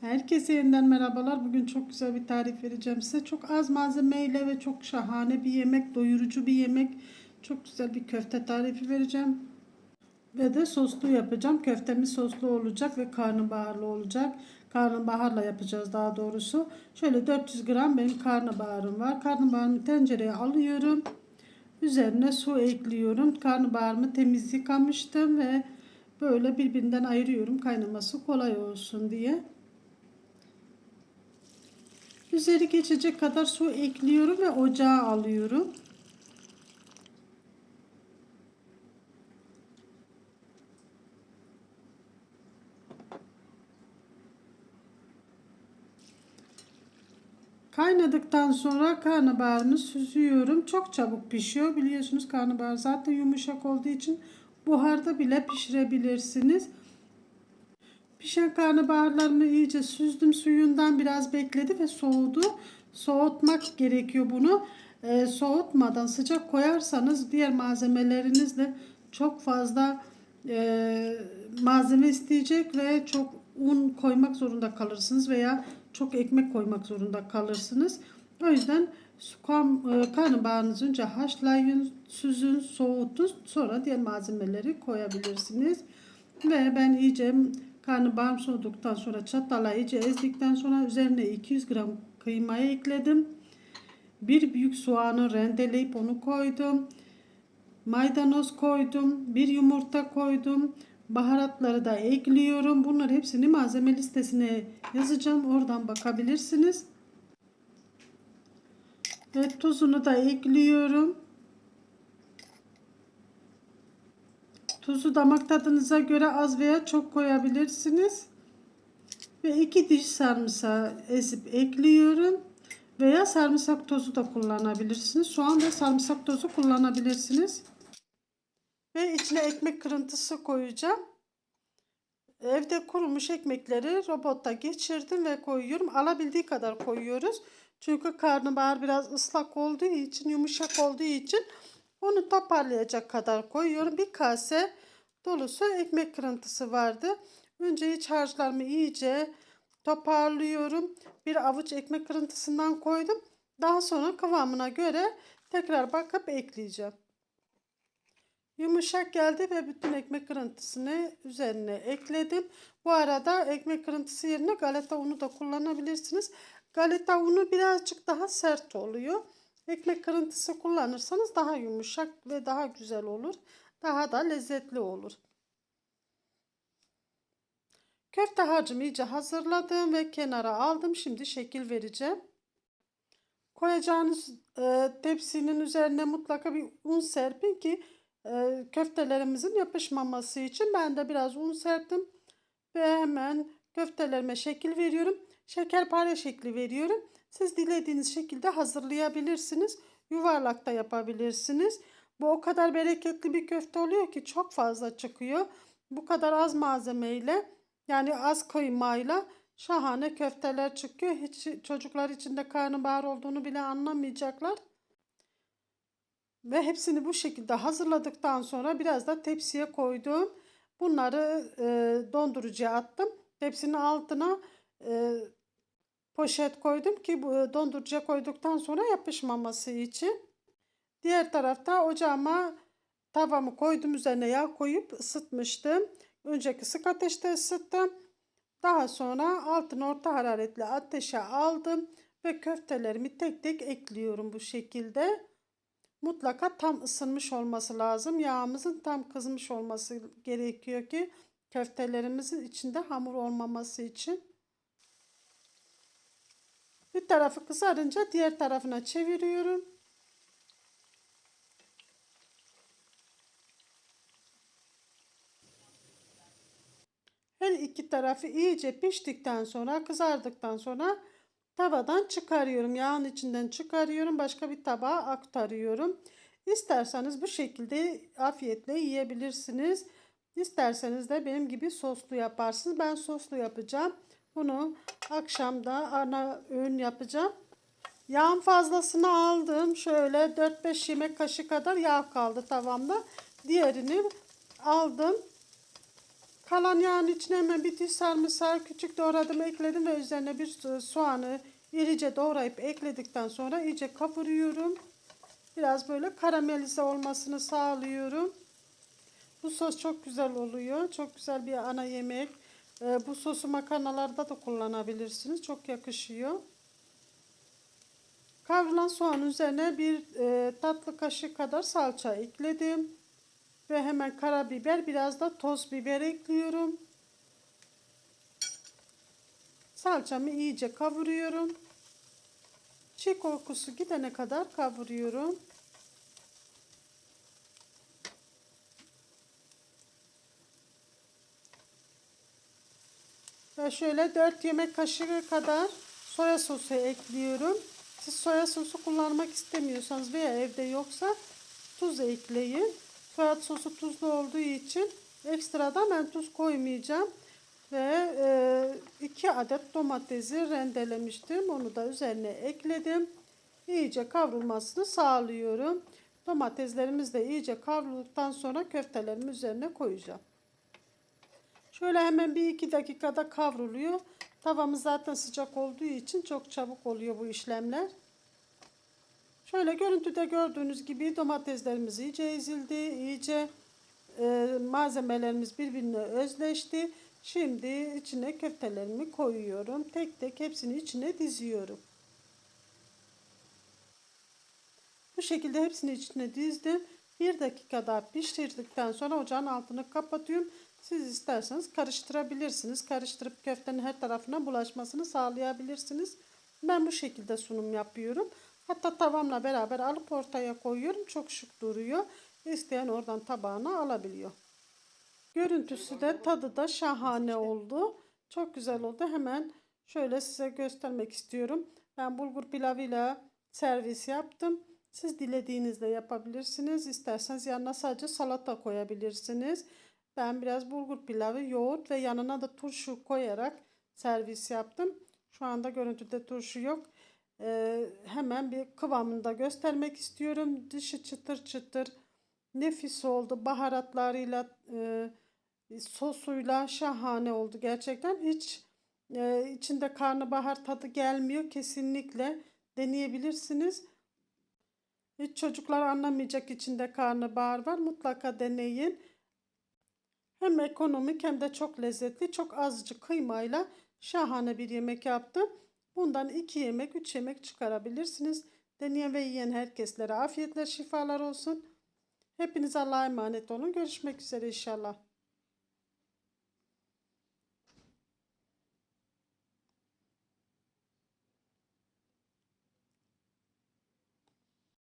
Herkese yeniden merhabalar. Bugün çok güzel bir tarif vereceğim size. Çok az malzemeyle ve çok şahane bir yemek, doyurucu bir yemek. Çok güzel bir köfte tarifi vereceğim. Ve de soslu yapacağım. Köftemiz soslu olacak ve karnabaharlı olacak. Karnabaharla yapacağız daha doğrusu. Şöyle 400 gram benim karnabaharım var. Karnabaharımı tencereye alıyorum. Üzerine su ekliyorum. Karnabaharımı temiz yıkamıştım ve böyle birbirinden ayırıyorum kaynaması kolay olsun diye. Üzeri geçecek kadar su ekliyorum ve ocağa alıyorum. Kaynadıktan sonra karnabaharını süzüyorum. Çok çabuk pişiyor. Biliyorsunuz karnabahar zaten yumuşak olduğu için buharda bile pişirebilirsiniz. Pişen karnabaharlarımı iyice süzdüm. Suyundan biraz bekledi ve soğudu. Soğutmak gerekiyor bunu. Ee, soğutmadan sıcak koyarsanız diğer malzemelerinizle çok fazla e, malzeme isteyecek ve çok un koymak zorunda kalırsınız veya çok ekmek koymak zorunda kalırsınız. O yüzden e, karnabaharınızı önce haşlayın, süzün, soğutun. Sonra diğer malzemeleri koyabilirsiniz. Ve ben iyice karnabahar soğuduktan sonra çatala iyice ezdikten sonra üzerine 200 gram kıymayı ekledim. Bir büyük soğanı rendeleyip onu koydum. Maydanoz koydum. Bir yumurta koydum. Baharatları da ekliyorum. Bunları hepsini malzeme listesine yazacağım. Oradan bakabilirsiniz. Ve tuzunu da ekliyorum. Tuzu damak tadınıza göre az veya çok koyabilirsiniz. Ve iki diş sarımsağı ezip ekliyorum. Veya sarımsak tozu da kullanabilirsiniz. Soğan ve sarımsak tozu kullanabilirsiniz. Ve içine ekmek kırıntısı koyacağım. Evde kurumuş ekmekleri robotta geçirdim ve koyuyorum. Alabildiği kadar koyuyoruz. Çünkü karnabahar biraz ıslak olduğu için, yumuşak olduğu için onu toparlayacak kadar koyuyorum. Bir kase dolusu ekmek kırıntısı vardı. Önce iç harçlarımı iyice toparlıyorum. Bir avuç ekmek kırıntısından koydum. Daha sonra kıvamına göre tekrar bakıp ekleyeceğim. Yumuşak geldi ve bütün ekmek kırıntısını üzerine ekledim. Bu arada ekmek kırıntısı yerine galeta unu da kullanabilirsiniz. Galeta unu birazcık daha sert oluyor. Ekmek kırıntısı kullanırsanız daha yumuşak ve daha güzel olur. Daha da lezzetli olur. Köfte harcımı iyice hazırladım ve kenara aldım. Şimdi şekil vereceğim. Koyacağınız e, tepsinin üzerine mutlaka bir un serpin ki e, köftelerimizin yapışmaması için. Ben de biraz un serptim ve hemen köftelerime şekil veriyorum. Şekerpare şekli veriyorum. Siz dilediğiniz şekilde hazırlayabilirsiniz. Yuvarlak da yapabilirsiniz. Bu o kadar bereketli bir köfte oluyor ki çok fazla çıkıyor. Bu kadar az malzemeyle yani az kıymayla şahane köfteler çıkıyor. Hiç çocuklar içinde karnabahar olduğunu bile anlamayacaklar. Ve hepsini bu şekilde hazırladıktan sonra biraz da tepsiye koydum. Bunları e, dondurucuya attım. Tepsinin altına e, poşet koydum ki bu dondurucuya koyduktan sonra yapışmaması için. Diğer tarafta ocağıma tavamı koydum üzerine yağ koyup ısıtmıştım. Önce kısık ateşte ısıttım. Daha sonra altını orta hararetli ateşe aldım ve köftelerimi tek tek ekliyorum bu şekilde. Mutlaka tam ısınmış olması lazım. Yağımızın tam kızmış olması gerekiyor ki köftelerimizin içinde hamur olmaması için. Bir tarafı kızarınca diğer tarafına çeviriyorum. Her iki tarafı iyice piştikten sonra kızardıktan sonra tavadan çıkarıyorum. Yağın içinden çıkarıyorum. Başka bir tabağa aktarıyorum. İsterseniz bu şekilde afiyetle yiyebilirsiniz. İsterseniz de benim gibi soslu yaparsınız. Ben soslu yapacağım. Bunu akşamda ana öğün yapacağım. Yağın fazlasını aldım. Şöyle 4-5 yemek kaşığı kadar yağ kaldı tavamda. Diğerini aldım. Kalan yağın içine hemen bir diş sarımsağı küçük doğradım ekledim ve üzerine bir so- soğanı irice doğrayıp ekledikten sonra iyice kavuruyorum. Biraz böyle karamelize olmasını sağlıyorum. Bu sos çok güzel oluyor. Çok güzel bir ana yemek. Ee, bu sosu makarnalarda da kullanabilirsiniz. Çok yakışıyor. Kavrulan soğanın üzerine bir e, tatlı kaşık kadar salça ekledim. Ve hemen karabiber, biraz da toz biber ekliyorum. Salçamı iyice kavuruyorum. Çiğ kokusu gidene kadar kavuruyorum. Ve şöyle 4 yemek kaşığı kadar soya sosu ekliyorum. Siz soya sosu kullanmak istemiyorsanız veya evde yoksa tuz ekleyin. Soya sosu tuzlu olduğu için ekstradan ben tuz koymayacağım. Ve 2 adet domatesi rendelemiştim. Onu da üzerine ekledim. İyice kavrulmasını sağlıyorum. Domateslerimiz de iyice kavrulduktan sonra köftelerimi üzerine koyacağım. Şöyle hemen bir iki dakikada kavruluyor. Tavamız zaten sıcak olduğu için çok çabuk oluyor bu işlemler. Şöyle görüntüde gördüğünüz gibi domateslerimiz iyice ezildi. iyice e, malzemelerimiz birbirine özleşti. Şimdi içine köftelerimi koyuyorum. Tek tek hepsini içine diziyorum. Bu şekilde hepsini içine dizdim. Bir dakika daha pişirdikten sonra ocağın altını kapatıyorum. Siz isterseniz karıştırabilirsiniz. Karıştırıp köftenin her tarafına bulaşmasını sağlayabilirsiniz. Ben bu şekilde sunum yapıyorum. Hatta tavamla beraber alıp ortaya koyuyorum. Çok şık duruyor. İsteyen oradan tabağına alabiliyor. Görüntüsü de tadı da şahane oldu. Çok güzel oldu. Hemen şöyle size göstermek istiyorum. Ben bulgur pilavıyla servis yaptım. Siz dilediğinizde yapabilirsiniz. İsterseniz yanına sadece salata koyabilirsiniz. Ben biraz bulgur pilavı, yoğurt ve yanına da turşu koyarak servis yaptım. Şu anda görüntüde turşu yok. Ee, hemen bir kıvamını da göstermek istiyorum. Dışı çıtır çıtır nefis oldu. Baharatlarıyla, e, sosuyla şahane oldu gerçekten. Hiç e, içinde karnabahar tadı gelmiyor. Kesinlikle deneyebilirsiniz. Hiç çocuklar anlamayacak içinde karnabahar var. Mutlaka deneyin. Hem ekonomik hem de çok lezzetli. Çok azıcık kıymayla şahane bir yemek yaptım. Bundan 2 yemek, 3 yemek çıkarabilirsiniz. Deneyen ve yiyen herkeslere afiyetler, şifalar olsun. Hepiniz Allah'a emanet olun. Görüşmek üzere inşallah.